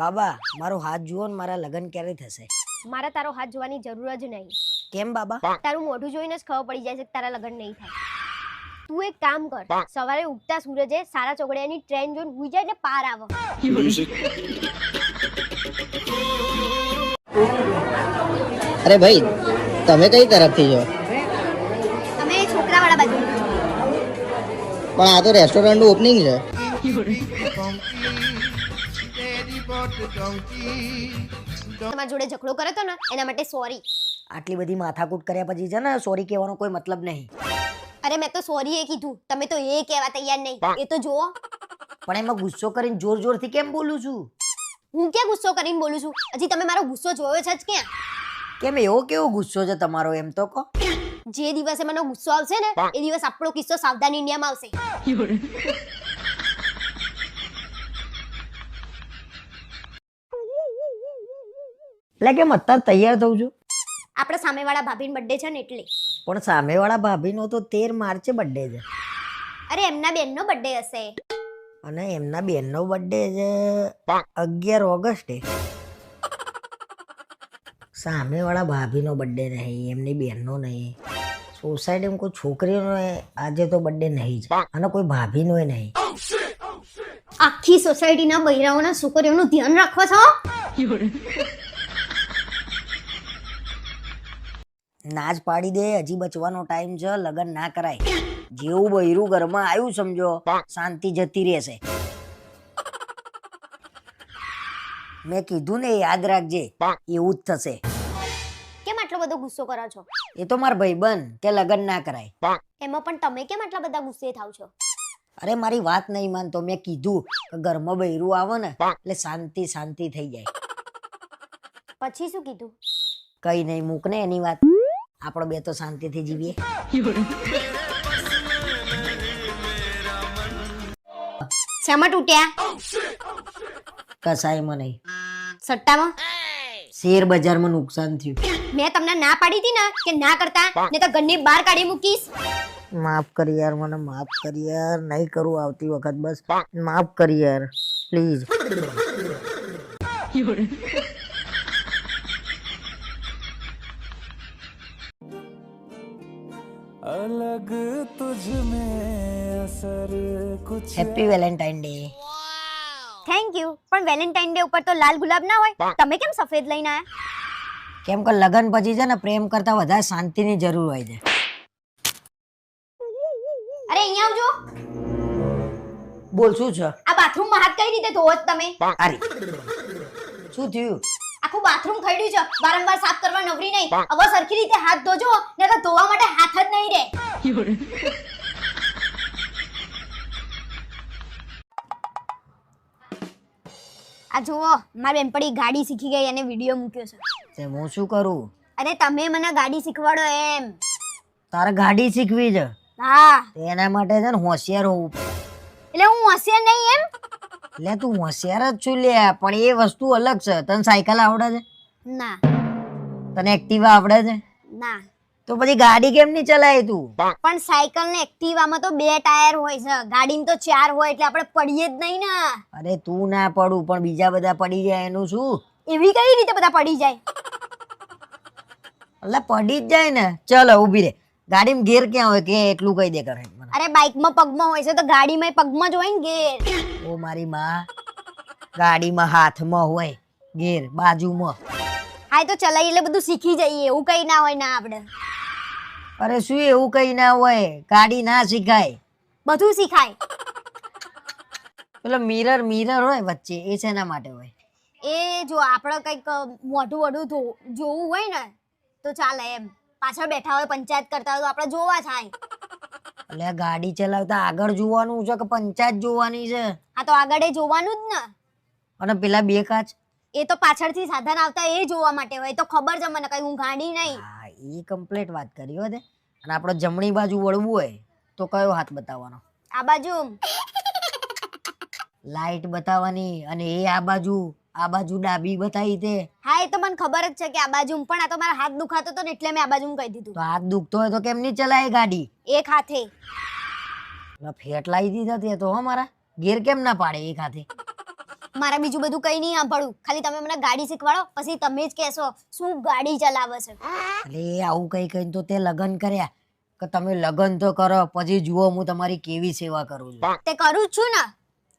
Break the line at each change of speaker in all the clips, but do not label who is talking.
બાબા મારો હાથ જુઓ ને મારા લગ્ન ક્યારે થશે?
મારે તારો હાથ જોવાની જરૂર જ નહીં.
કેમ બાબા?
તારું મોઢું જોઈને જ ખબર પડી જાય છે કે તારા લગ્ન નહીં થાય. તું એક કામ કર સવારે ઉગતા સૂરજે સારા ચોગડિયાની ટ્રેન જોઈને હુઈ જાય ને પાર આવો.
અરે ભાઈ તમે કઈ તરફથી છો?
તમે છોકરાવાળા બાજુ.
પણ આ તો રેસ્ટોરન્ટનું ઓપનિંગ છે.
તમારા જોડે ઝઘડો કર્યો તો ને એના માટે સોરી
આટલી બધી માથાકૂટ કર્યા પછી છે ને સોરી કહેવાનો કોઈ મતલબ નહીં.
અરે મેં તો સોરી એ કીધું. તમે તો એ કહેવા તૈયાર નહીં. એ તો જુઓ.
પણ એમાં ગુસ્સો કરીને જોર જોરથી કેમ બોલું છું?
હું ક્યાં ગુસ્સો કરીને બોલું છું? હજી તમે મારો ગુસ્સો જોયો છે જ ક્યાં?
કેમ એવો કેવો ગુસ્સો છે તમારો એમ તો કહો?
જે દિવસે મને ગુસ્સો આવશે ને એ દિવસ આપણો કિસ્સો સાવધાન ઇન્ડિયામાં આવશે.
એટલે કેમ અત્યારે તૈયાર થઉં છું?
આપણે સામેવાળા ભાભીનો બર્થડે છે ને એટલે.
પણ સામેવાળા ભાભીનો તો તેર માર્ચે બર્થડે છે.
અરે એમના બેનનો બર્થડે હશે.
અને એમના બેનનો બર્થડે છે અગિયાર ઓગસ્ટે. સામેવાળા ભાભીનો બર્થડે નહીં એમની બેનનો નહીં. સોસાયટીમાં કોઈ છોકરીઓનો આજે તો બર્થડે નહીં જ. અને કોઈ ભાભીનો નહીં.
આખી સોસાયટીના બૈરાઓના છોકરીઓનું ધ્યાન રાખો છો?
નાચ પાડી દે હજી બચવાનો ટાઈમ છે લગ્ન ના કરાય. જેવું બૈરું ઘરમાં આવ્યું સમજો શાંતિ જતી રહેશે. મેં કીધું ને યાદ રાખજે એવું જ થશે.
કેમ આટલો બધો ગુસ્સો કરો છો?
એ તો માર ભાઈબંધ કે લગ્ન ના કરાય.
એમાં પણ તમે કેમ આટલા બધા ગુસ્સે થાવ છો?
અરે મારી વાત નહીં માનતો મેં કીધું કે ઘરમાં બૈરું આવે ને એટલે શાંતિ શાંતિ થઈ જાય.
પછી શું કીધું?
કઈ નહીં મૂક ને એની વાત. આપણે બે તો શાંતિથી જીવીએ.
શેમાં તૂટ્યા?
કસાયમાં નહીં
સટ્ટામાં?
શેર બજારમાં નુકસાન થયું.
મેં તમને ના પાડી હતી ને કે ના કરતા ને તો ઘરની બહાર કાઢી મૂકીશ.
માફ કરી યાર મને માફ કરી યાર. નહીં કરું આવતી વખત બસ. માફ કરી યાર પ્લીઝ
અલગ તુજ મે અસર કુછ
હેપી વેલેન્ટાઇન
થેન્ક યુ પણ વેલેન્ટાઇન ડે ઉપર તો લાલ ગુલાબ ના હોય? તમે કેમ સફેદ લઈને આયા?
કેમ કે લગન પછી છે ને પ્રેમ કરતા વધારે શાંતિની જરૂર હોય છે.
અરે અહીંયા આવજો.
બોલ શું છે?
આ બાથરૂમમાં હાથ કઈ રીતે ધોવો તમે?
અરે. શું થયું?
આખું બાથરૂમ ખડ્યું છે. વારંવાર સાફ કરવા નવરી નહીં. હવે સરખી રીતે હાથ ધોજો ને તો ધોવા માટે હાથ જ નહીં રહે. આ જુઓ મારી બેનપડી ગાડી શીખી ગઈ અને વીડિયો મૂક્યો છે.
તે હું શું કરું?
અરે તમે મને ગાડી શીખવાડો એમ.
તારે ગાડી શીખવી છે?
હા.
એના માટે છે ને હોશિયાર હોવું પડે.
એટલે હું હોશિયાર નહીં એમ?
એટલે તું હોશિયાર જ છું લે પણ એ વસ્તુ અલગ છે. તને સાયકલ આવડે છે?
ના.
તને એક્ટિવા આવડે છે?
ના.
તો પછી ગાડી કેમ નહીં ચલાય તું?
પણ સાયકલ ને એક્ટિવામાં તો બે ટાયર હોય છે. ગાડીમાં તો ચાર હોય એટલે આપણે પડીએ જ નહીં ને.
અરે તું ના પડું પણ બીજા બધા પડી જાય એનું શું?
એવી કઈ રીતે બધા પડી જાય?
એટલે પડી જ જાય ને. ચલો ઊભી રે. ગાડીમાં ગેર ક્યાં હોય કે એટલું કહી દે કરે
અરે બાઇકમાં પગમાં હોય છે તો ગાડીમાં પગમાં જ હોય ને ગેર
ઓ મારી માં ગાડીમાં હાથમાં હોય ગેર બાજુમાં.
હા એ તો ચલાવી એટલે બધું શીખી જઈએ એવું કઈ ના હોય ના આપણે.
અરે શું એવું કઈ ના હોય? ગાડી ના શીખાય.
બધું શીખાય.
પેલો મિરર મિરર હોય વચ્ચે એ શેના માટે હોય?
એ જો આપણે કંઈક મોઢું વઢું જોવું હોય ને તો ચાલે એમ. પાછળ બેઠા હોય પંચાયત કરતા હોય તો આપણે જોવા થાય
એટલે ગાડી ચલાવતા આગળ જોવાનું છે કે પંચાયત જોવાની છે?
આ તો આગળ એ જોવાનું જ ને.
અને પેલા બે કાચ?
એ તો પાછળથી સાધન આવતા એ જોવા માટે હોય તો ખબર છે મને કઈ હું ગાડી નહીં.
હા એ કમ્પ્લીટ વાત કરી હોય અને આપણે જમણી બાજુ વળવું હોય તો કયો હાથ બતાવવાનો?
આ બાજુ.
લાઈટ બતાવવાની અને એ આ બાજુ. આ બાજુ ડાબી બતાવી તે
હા એ તો મને ખબર જ છે કે આ બાજુ પણ આ તો મારા હાથ દુખાતો હતો ને એટલે મેં આ બાજુ કહી દીધું.
તો હાથ દુખતો હોય તો કેમ નહીં ચલાય ગાડી?
એક હાથે.
ફેટ લાવી દીધા તે તો હો મારા. ગેર કેમ ના પાડે એક હાથે?
મારા બીજું બધું કઈ નહીં સાંભળવું. ખાલી તમે મને ગાડી શીખવાડો પછી તમે જ કહેશો શું ગાડી ચલાવે છે.
અરે આવું કઈ કઈ તો તે લગ્ન કર્યા. કે તમે લગ્ન તો કરો પછી જુઓ હું તમારી કેવી સેવા કરું છું.
તે કરું છું ને.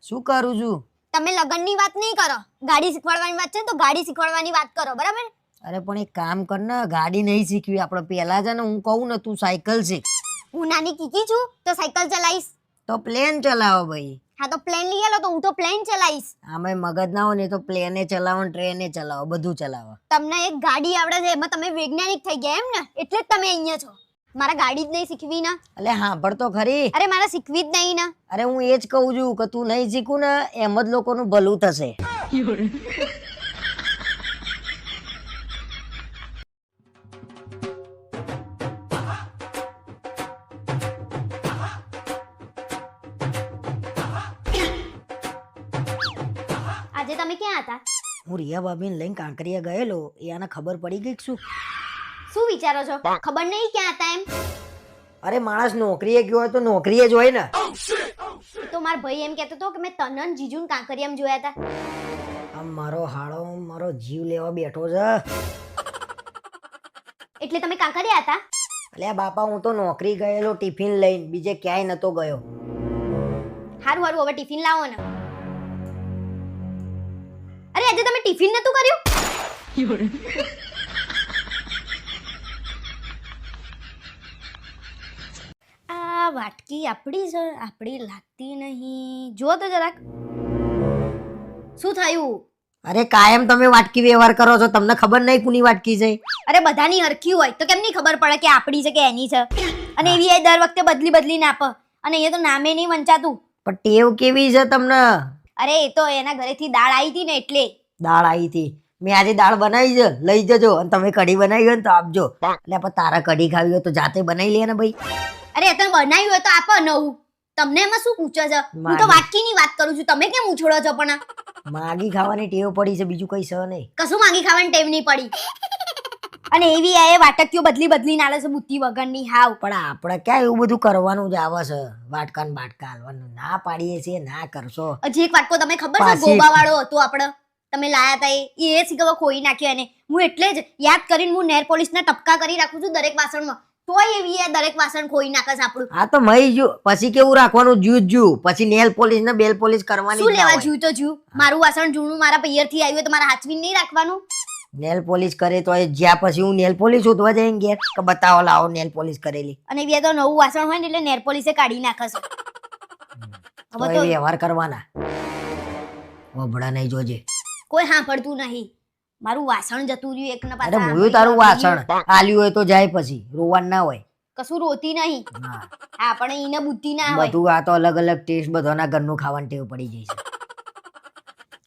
શું કરું છું?
તમે લગ્નની વાત નહીં કરો. ગાડી શીખવાડવાની વાત છે તો ગાડી શીખવાડવાની વાત કરો બરાબર?
અરે પણ એક કામ કર ને ગાડી નહીં શીખવી. આપણે પહેલા છે ને હું કહું ને તું સાયકલ શીખ.
હું નાની કીકી છું તો સાયકલ ચલાવીશ.
તો પ્લેન ચલાવો ભાઈ.
હા તો પ્લેન લઈ આલો તો હું તો પ્લેન ચલાવીશ.
આમાં મગજ ના હોય ને તો પ્લેને ચલાવો ટ્રેને ચલાવો બધું ચલાવો.
તમને એક ગાડી આવડે છે એમાં તમે વૈજ્ઞાનિક થઈ ગયા એમ ને એટલે જ તમે અહીંયા છો. મારા ગાડી જ નહીં શીખવી ને.
એટલે સાંભળ તો ખરી.
અરે મારા શીખવી જ નહીં ના.
અરે હું એ જ કહું છું કે તું નહીં શીખું ને એમ જ લોકોનું ભલું થશે.
આજે તમે ક્યાં હતા?
હું રિયા ભાભીને લઈને કાંકરિયા ગયેલો એ આને ખબર પડી ગઈ શું?
શું વિચારો છો? ખબર નહીં ક્યાં હતા એમ?
અરે માણસ નોકરીએ ગયો હોય તો નોકરીએ જ હોય ને.
તો મારો ભાઈ એમ કહેતો હતો કે મેં તનન જીજુન કાંકરિયામ જોયા હતા.
આમ મારો હાળો મારો જીવ લેવા બેઠો છે.
એટલે તમે કાંકરિયા હતા?
અલ્યા બાપા હું તો નોકરી ગયેલો ટિફિન લઈને બીજે ક્યાંય નતો ગયો.
હારું હારું હવે ટિફિન લાવો ને. અરે આજે તમે ટિફિન નતું કર્યું? આ વાટકી આપણી છે આપણી લાગતી નહીં. જુઓ તો જરાક. શું થયું?
અરે કાયમ તમે વાટકી વ્યવહાર કરો છો તમને ખબર નહીં કુની વાટકી છે?
અરે બધાની હરખી હોય તો કેમ નહીં ખબર પડે કે આપણી છે કે એની છે? અને એવી એ દર વખતે બદલી બદલીને આપે. અને એ તો નામે નહીં વંચાતું.
પણ ટેવ કેવી છે તમને?
અરે એ તો એના ઘરેથી દાળ આવી હતી ને એટલે.
દાળ આવી હતી. મેં આજે દાળ બનાવી છે લઈ જજો. અને તમે કઢી બનાવી હોય ને તો આપજો. એટલે તારા કઢી ખાવી હોય તો જાતે બનાવી લે ને ભાઈ.
અરે તમે બનાવ્યું હોય તો આપો નવું તમને એમાં શું પૂછે છે? હું તો. વાટકીની વાત કરું છું. તમે કેમ ઉછળો છો પણ?
માગી ખાવાની ટેવ પડી છે બીજું કઈ છે નહીં.
કશું માંગી ખાવાની ટેવ નહીં પડી. અને એવી આ વાટકીઓ બદલી બદલી આલે છે બુદ્ધિ વગરની હાવ.
પણ આપણે ક્યાં એવું બધું કરવાનું જ આવે છે? વાટકા ને બાટકા હાલવાનું. ના પાડીએ છીએ ના કરશો.
હજી એક વાટકો તમે ખબર છે? ગોબા વાળો હતો આપણે. તમે લાયા હતા એ. એ શીખવા ખોઈ નાખ્યો એને. હું એટલે જ યાદ કરીને હું નેર પોલિશના ટપકા કરી રાખું છું દરેક વાસણમાં. તોય એવી દરેક વાસણ ખોઈ નાખસ આપણું.
હા તો મય જો પછી કેવું રાખવાનું? જુ જુ. પછી નેલ પોલિશ ને બેલ પોલિશ કરવાની
શું લેવા
હોય.
તો જીવ મારું વાસણ જૂનું મારા પિયરથી આવ્યું હોય તો મારા હાથવીન નહીં રાખવાનું?
નેલ પોલિશ કરે તો જ્યાં પછી હું નેલ પોલિશ શોધવા જઈને ઘેર કે બતાવો લાવો નેલ પોલિશ કરેલી.
અને એવી તો નવું વાસણ હોય ને એટલે નેલ પોલિશે કાઢી
નાખસ
હવે તો
વ્યવહાર કરવાના. વભડા નહીં જોજે.
કોઈ સાંભળતું નહીં. મારું વાસણ જતું રહ્યું એક
અરે મોયું તારું વાસણ. આલ્યું હોય તો જાય પછી. રોવાન ના હોય.
કશું રોતી નહીં.
હા.
આપણે એને બુદ્ધિ ના હોય.
બધું આ તો અલગ અલગ ટેસ્ટ બધાના ઘરનું ખાવાનું ટેવ પડી જાય છે.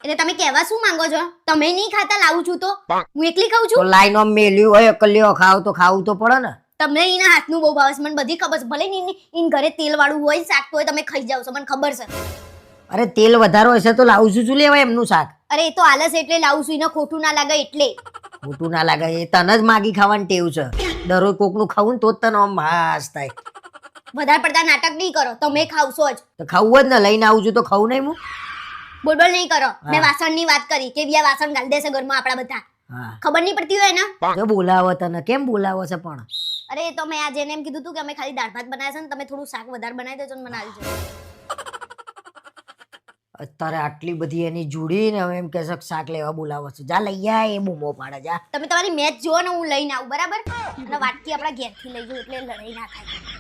એટલે તમે કહેવા શું માંગો છો? તમે નહીં ખાતા લાવું છું તો. હું એકલી ખાઉં
તો
છું
લાઈન ઓમ મેલ્યું હોય અકલ્યો ખાવ તો ખાવું તો પડે ને.
તમને એના હાથનું બહુ ભાવે છે. મને બધી ખબર છે. ભલે નહીં એની- એની ઘરે તેલ વાળું હોય શાક તો હોય તમે ખાઈ જાવ છો. મને ખબર છે.
અરે તેલ વધારો હશે તો લાવું છું. શું લેવાય એમનું શાક?
અરે એ તો આલસ એટલે લાવું છું એને ખોટું ના લાગે એટલે.
ખોટું ના લાગે એ તને જ માગી ખાવાની ટેવ છે. દરરોજ કોકનું ખાવું ને તો જ તને આમ હાસ થાય.
વધારે પડતા નાટક નહીં કરો તમે ખાવશો જ.
તો ખાવું જ ને લઈને આવું છું તો ખાવું નહીં હું?
બોલ બોલ નહીં કરો. મેં
વાસણ
વાસણની વાત કરી કે બીજા વાસણ ગાલી દેશે ઘરમાં આપણા બધા? ખબર નહીં પડતી હોય ને?
તો બોલાવો તને કેમ બોલાવો છે પણ?
અરે તો મેં આજે એને એમ કીધું હતું કે અમે ખાલી દાળ ભાત બનાવ્યા છે ને તમે થોડું શાક વધારે બનાવી દેજો ને મને આલજો.
અત્યારે આટલી બધી એની જુડી ને હવે એમ કે છે શાક લેવા બોલાવો છે. જા, લઈ આ એ બૂમો પાડે, જા.
તમે તમારી મેચ જુઓ ને, હું લઈને આવું, બરાબર? અને વાટકી આપણા ઘેરથી લઈ જાઉં એટલે લડાઈ ના થાય.